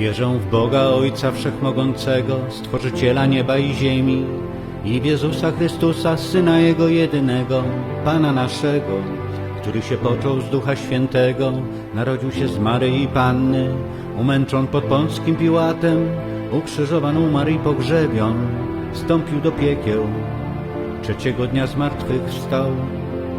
Wierzę w Boga Ojca Wszechmogącego, Stworzyciela nieba i ziemi i w Jezusa Chrystusa, Syna Jego jedynego, Pana naszego, który się począł z Ducha Świętego, narodził się z Maryi Panny, umęczon pod Pąckim Piłatem, ukrzyżowan umarł i pogrzebion, wstąpił do piekieł, trzeciego dnia z martwych wstał,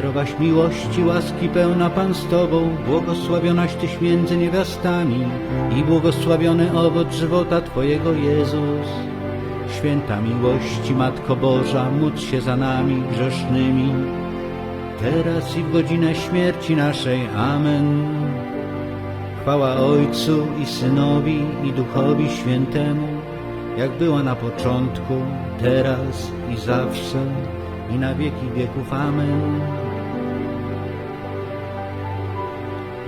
Zdrowaś miłości, łaski pełna Pan z Tobą, błogosławionaś Tyś między niewiastami i błogosławiony owoc żywota Twojego Jezus. Święta miłości, Matko Boża, módl się za nami grzesznymi, teraz i w godzinę śmierci naszej. Amen. Chwała Ojcu i Synowi i Duchowi Świętemu, jak była na początku, teraz i zawsze, i na wieki wieków. Amen.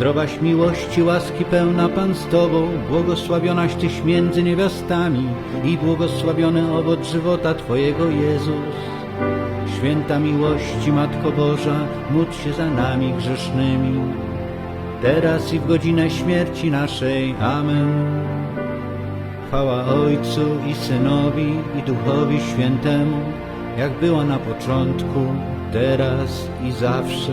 Zdrowaś miłości, łaski pełna Pan z Tobą, błogosławionaś Tyś między niewiastami i błogosławiony owoc żywota Twojego Jezus. Święta miłości, Matko Boża, módl się za nami grzesznymi, teraz i w godzinę śmierci naszej. Amen. Chwała Ojcu i Synowi i Duchowi Świętemu, jak była na początku, teraz i zawsze,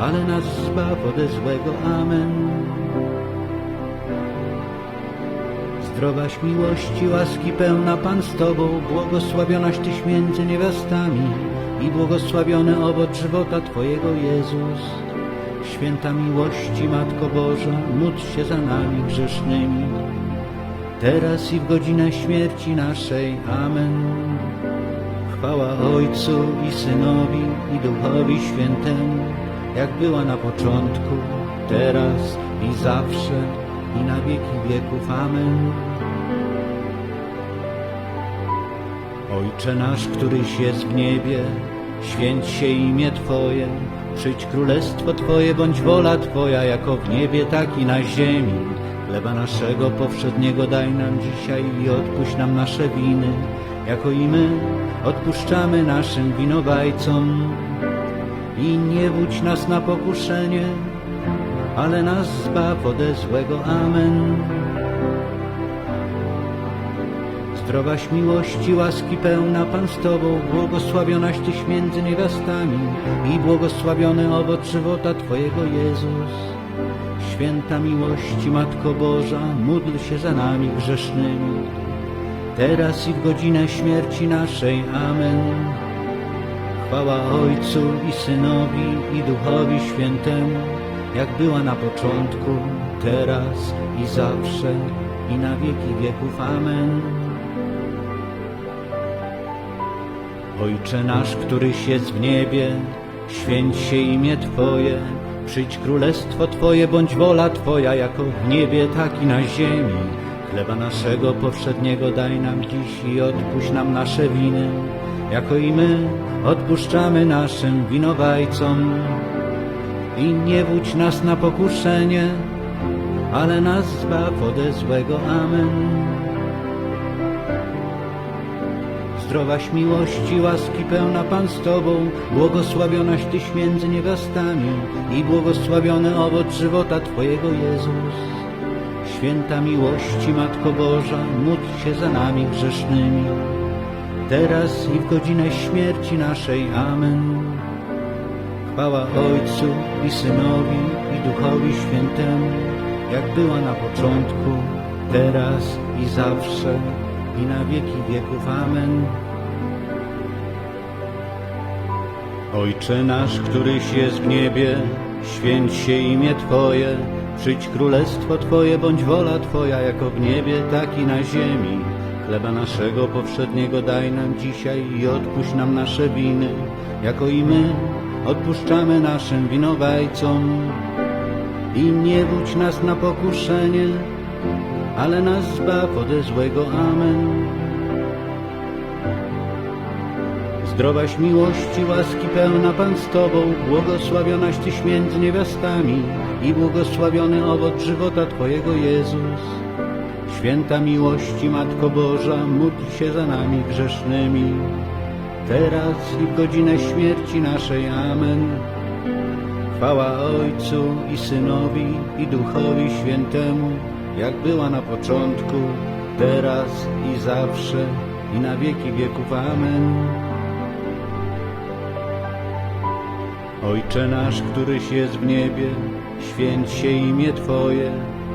ale nas zbaw ode złego. Amen. Zdrowaś miłości, łaski pełna Pan z Tobą, błogosławionaś Tyś między niewiastami i błogosławiony owoc żywota Twojego Jezus. Święta miłości, Matko Boża, módl się za nami grzesznymi, teraz i w godzinę śmierci naszej. Amen. Chwała Ojcu i Synowi i Duchowi Świętemu, jak była na początku, teraz i zawsze, i na wieki wieków. Amen. Ojcze nasz, któryś jest w niebie, święć się imię Twoje, przyjdź królestwo Twoje, bądź wola Twoja, jako w niebie, tak i na ziemi. Chleba naszego powszedniego daj nam dzisiaj i odpuść nam nasze winy, jako i my odpuszczamy naszym winowajcom. I nie wódź nas na pokuszenie, ale nas zbaw ode złego. Amen. Zdrowaś miłości, łaski pełna Pan z Tobą, błogosławionaś Tyś między niewiastami i błogosławiony owoc żywota Twojego Jezus. Święta miłości, Matko Boża, módl się za nami grzesznymi, teraz i w godzinę śmierci naszej. Amen. Chwała Ojcu i Synowi i Duchowi Świętemu, jak była na początku, teraz i zawsze, i na wieki wieków. Amen. Ojcze nasz, któryś jest w niebie, święć się imię Twoje, przyjdź królestwo Twoje, bądź wola Twoja, jako w niebie, tak i na ziemi. Chleba naszego powszedniego daj nam dziś i odpuść nam nasze winy, jako i my odpuszczamy naszym winowajcom. I nie wódź nas na pokuszenie, ale nas zbaw ode złego. Amen. Zdrowaś miłości, łaski pełna Pan z Tobą, błogosławionaś Tyś między niewiastami i błogosławiony owoc żywota Twojego Jezus. Święta miłości, Matko Boża, módl się za nami grzesznymi, teraz i w godzinę śmierci naszej. Amen. Chwała Ojcu i Synowi i Duchowi Świętemu, jak była na początku, teraz i zawsze, i na wieki wieków. Amen. Ojcze nasz, któryś jest w niebie, święć się imię Twoje, przyjdź królestwo Twoje, bądź wola Twoja, jako w niebie, tak i na ziemi. Chleba naszego powszedniego daj nam dzisiaj i odpuść nam nasze winy, jako i my odpuszczamy naszym winowajcom. I nie wódź nas na pokuszenie, ale nas zbaw ode złego. Amen. Zdrowaś miłości, łaski pełna Pan z Tobą, błogosławionaś Tyś między niewiastami i błogosławiony owoc żywota Twojego Jezus. Święta miłości, Matko Boża, módl się za nami grzesznymi, teraz i w godzinę śmierci naszej. Amen. Chwała Ojcu i Synowi i Duchowi Świętemu, jak była na początku, teraz i zawsze, i na wieki wieków. Amen. Ojcze nasz, któryś jest w niebie, święć się imię Twoje,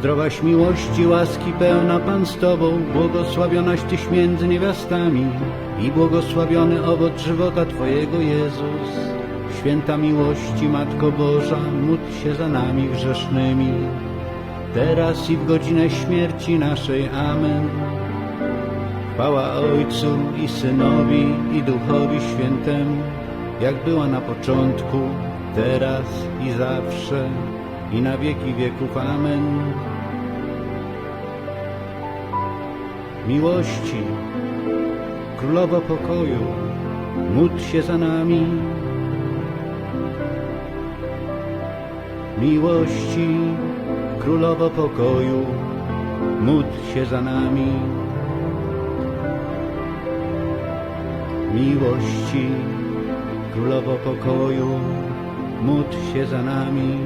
Zdrowaś miłości, łaski pełna Pan z Tobą, błogosławionaś Tyś między niewiastami i błogosławiony owoc żywota Twojego Jezus. Święta miłości, Matko Boża, módl się za nami grzesznymi, teraz i w godzinę śmierci naszej. Amen. Chwała Ojcu i Synowi i Duchowi Świętemu, jak była na początku, teraz i zawsze, i na wieki wieków. Amen. Miłości, Królowo pokoju, módl się za nami. Miłości, Królowo pokoju, módl się za nami. Miłości, Królowo pokoju, módl się za nami.